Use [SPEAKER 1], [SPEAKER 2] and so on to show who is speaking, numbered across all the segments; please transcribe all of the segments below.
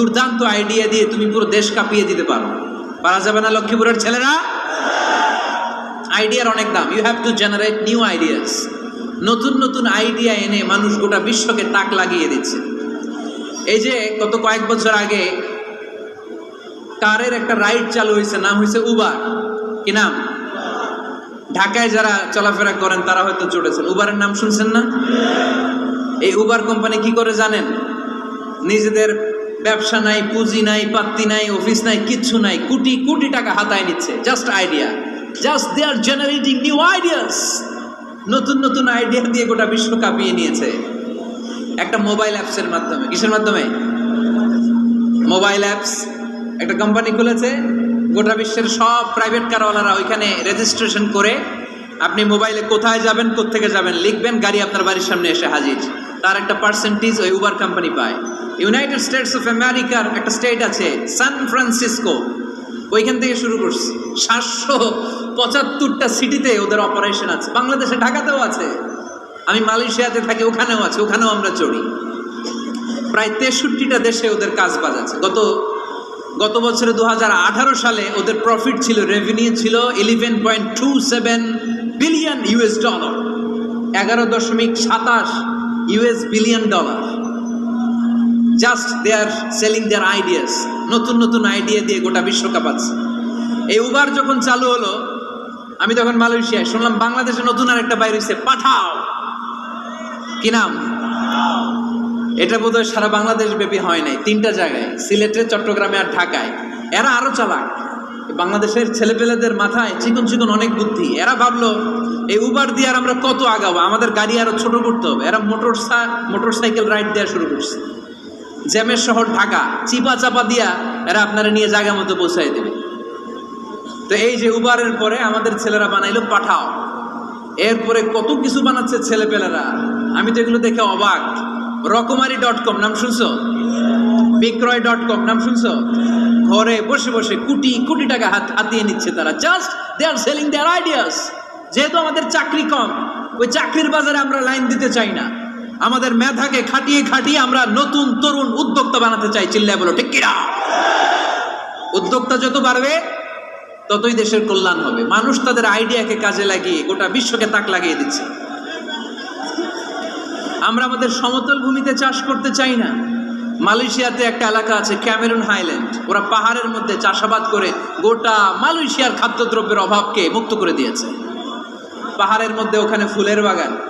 [SPEAKER 1] দুর্দান্ত আইডিয়া দিয়ে তুমি পুরো দেশ কাঁপিয়ে দিতে পারো। পারা যাবে না লক্ষ্মীপুরের ছেলেরা? আইডিয়ার অনেক দাম। You have to generate new ideas নতুন নতুন আইডিয়া এনে মানুষ গোটা বিশ্বকে তাক লাগিয়ে দিচ্ছে। এই যে গত কয়েক বছর আগে কারের একটা রাইড চালু হয়েছে, নাম হয়েছে উবার কি নাম? ঢাকায় যারা চলাফেরা করেন, তারা হয়তো চড়েছেন উবারের নাম শুনছেন না? এই উবার কোম্পানি কি করে জানেন? নিজেদের ব্যবসা নাই, পুঁজি নাই, পাত্তি নাই, অফিস নাই, কিচ্ছু নাই, কোটি কোটি টাকা হাতায় নিচ্ছে। Just idea just they are generating new ideas নতুন নতুন আইডিয়া দিয়ে গোটা বিশ্ব কাঁপিয়ে নিয়েছে। একটা মোবাইল অ্যাপসের মাধ্যমে। কিসের মাধ্যমে? মোবাইল অ্যাপস একটা কোম্পানি খুলেছে। গোটা বিশ্বের সব প্রাইভেট কারওয়ালারা ওইখানে রেজিস্ট্রেশন করে আপনি মোবাইলে কোথায় যাবেন, কোত্থেকে যাবেন, লিখবেন, গাড়ি আপনার বাড়ির সামনে এসে হাজির। তার একটা পার্সেন্টেজ ওই উবার কোম্পানি পায়। ইউনাইটেড স্টেটস অফ আমেরিকার একটা স্টেট আছে সান ফ্রান্সিসকো ওইখান থেকে শুরু করছি। সাতশো পঁচাত্তরটা সিটিতে ওদের অপারেশন আছে। বাংলাদেশে, ঢাকাতেও আছে। আমি মালয়েশিয়াতে থাকি, ওখানেও আছে। ওখানেও আমরা চড়ি। প্রায় তেষট্টিটা দেশে ওদের কাজ বাজ আছে। গত গত বছরে দু হাজার আঠারো সালে ওদের প্রফিট ছিল রেভিনিউ ছিল eleven point two seven billion US dollar এগারো দশমিক সাতাশ US billion dollar just they are selling their ideas নতুন নতুন আইডিয়া দিয়ে গোটা বিশ্ব কাঁপাচ্ছে এই উবার যখন চালু হলো, আমি তখন মালয়েশিয়ায় শুনলাম বাংলাদেশে নতুন আর একটা বাইরে হয়েছে পাঠাও। কি নাম? এটা বোধহয় সারা বাংলাদেশ ব্যাপী হয় নাই, তিনটা জায়গায়, সিলেটে, চট্টগ্রামে আর ঢাকায়। এরা আরও চালাক। বাংলাদেশের ছেলেপেলেদের মাথায় চিকন চিকন অনেক বুদ্ধি। এরা ভাবলো, এই উবার দিয়ে আর আমরা কত আগাবো? আমাদের গাড়ি আরও ছোট করতে হবে। এরা মোটর মোটর সাইকেল রাইড দেওয়া শুরু করছে। জ্যামের শহর ঢাকা, চিপা চাপা দিয়া এরা আপনারা নিয়ে জায়গা মতো পৌঁছাই দেবে। তো এই যে উবারের পরে আমাদের ছেলেরা বানাইলো পাঠাও। এরপরে কত কিছু বানাচ্ছে ছেলেপেলেরা, আমি তো এগুলো দেখে অবাক। রকমারি ডট কম, নাম শুনছো? বিক্রয় ডট কম, নাম শুনছো? ঘরে বসে বসে কোটি কোটি টাকা হাত হাতিয়ে নিচ্ছে তারা। Just they are selling their ideas. যেহেতু আমাদের চাকরি কম, ওই চাকরির বাজারে আমরা লাইন দিতে চাই না। আমাদের মেধাকে খাটিয়ে খাটিয়ে আমরা নতুন তরুণ উদ্যোক্তা বানাতে চাই। চিল্লায় বলো, ঠিক কিনা? উদ্যোক্তা যত বাড়বে, ততই দেশের কল্যাণ হবে। মানুষ তাদের আইডিয়াকে কাজে লাগিয়ে, গোটা বিশ্বকে তাক লাগিয়ে দিচ্ছে। আমরা আমাদের সমতল ভূমিতে চাষ করতে চাই না। মালয়েশিয়াতে একটা এলাকা আছে, ক্যামেরুন হাইল্যান্ড। ওরা পাহাড়ের মধ্যে চাষাবাদ করে গোটা মালয়েশিয়ার খাদ্যদ্রব্যের অভাবকে মুক্ত করে দিয়েছে। পাহাড়ের মধ্যে ওখানে ফুলের বাগান।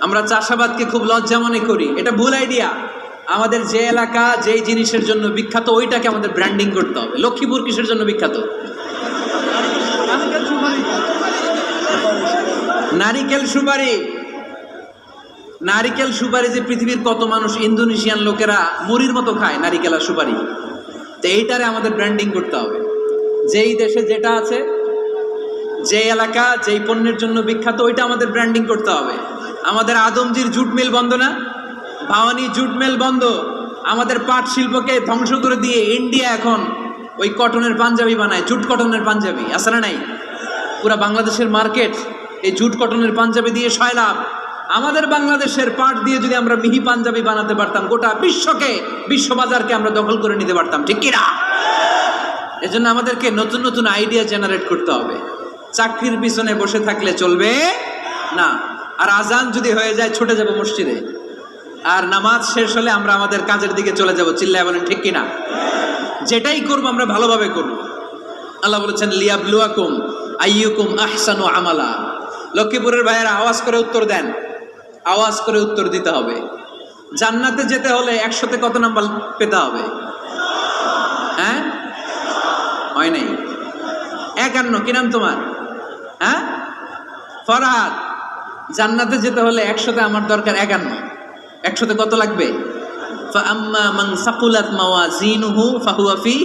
[SPEAKER 1] আমরা চাষাবাদকে খুব লজ্জা মনে করি। এটা ভুল আইডিয়া আমাদের যে এলাকা, যেই জিনিসের জন্য বিখ্যাত, ওইটাকে আমাদের ব্র্যান্ডিং করতে হবে। লক্ষ্মীপুর কিসের জন্য বিখ্যাত? নারিকেল সুপারি। নারিকেল সুপারি যে পৃথিবীর কত মানুষ ইন্দোনেশিয়ান লোকেরা মুড়ির মতো খায়, নারিকেল আর সুপারি। তো এইটারে আমাদের ব্র্যান্ডিং করতে হবে। যেই দেশে যেটা আছে যে এলাকা, যেই পণ্যের জন্য বিখ্যাত, ওইটা আমাদের ব্র্যান্ডিং করতে হবে। আমাদের আদমজির জুট মিল বন্ধ না? ভাওয়ানি জুট মিল বন্ধ। আমাদের পাট শিল্পকে ধ্বংস করে দিয়ে ইন্ডিয়া এখন ওই কটনের পাঞ্জাবি বানায়, জুট কটনের পাঞ্জাবি। না নাই? পুরা বাংলাদেশের মার্কেট এই জুট কটনের পাঞ্জাবি দিয়ে সয়লাভ আমাদের বাংলাদেশের পাট দিয়ে যদি আমরা মিহি পাঞ্জাবি বানাতে পারতাম, গোটা বিশ্বকে, বিশ্ববাজারকে আমরা দখল করে নিতে পারতাম। ঠিক কিনা এজন্য আমাদেরকে নতুন নতুন আইডিয়া জেনারেট করতে হবে। চাকরির পিছনে বসে থাকলে চলবে না। আর আজান যদি হয়ে যায়, ছুটে যাব মসজিদে। আর নামাজ শেষ হলে আমরা আমাদের কাজের দিকে চলে যাব। চিল্লায় বলেন, ঠিক কিনা? যেটাই করব, আমরা ভালোভাবে করব। আল্লাহ বলেছেন, লিয়াবলুয়াকুম আইয়ুকুম আহসানু আমালা। লক্ষ্মীপুরের ভাইয়েরা আওয়াজ করে উত্তর দেন। আওয়াজ করে উত্তর দিতে হবে। জান্নাতে যেতে হলে একশোতে কত নাম্বার পেতে হবে? হ্যাঁ? হয় নাই। একান্ন, কি নাম তোমার? হ্যাঁ? ফরহাদ। জান্নাতে যেতে হলে একশোতে আমার দরকার একান্ন। একশোতে কত লাগবে? আম্মা মাওয়া জিনুহু ফাহুয়াফি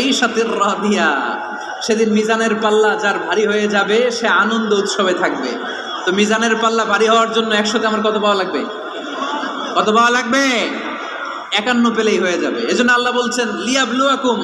[SPEAKER 1] এই সাথে সেদিন মিজানের পাল্লা যার ভারী হয়ে যাবে, সে আনন্দ উৎসবে থাকবে। তো মিজানের পাল্লা ভারী হওয়ার জন্য একশোতে আমার কত পাওয়া লাগবে? কত পাওয়া লাগবে? একান্ন পেলেই হয়ে যাবে। এজন্য আল্লাহ বলছেন, লিয়াবলুয়াকুম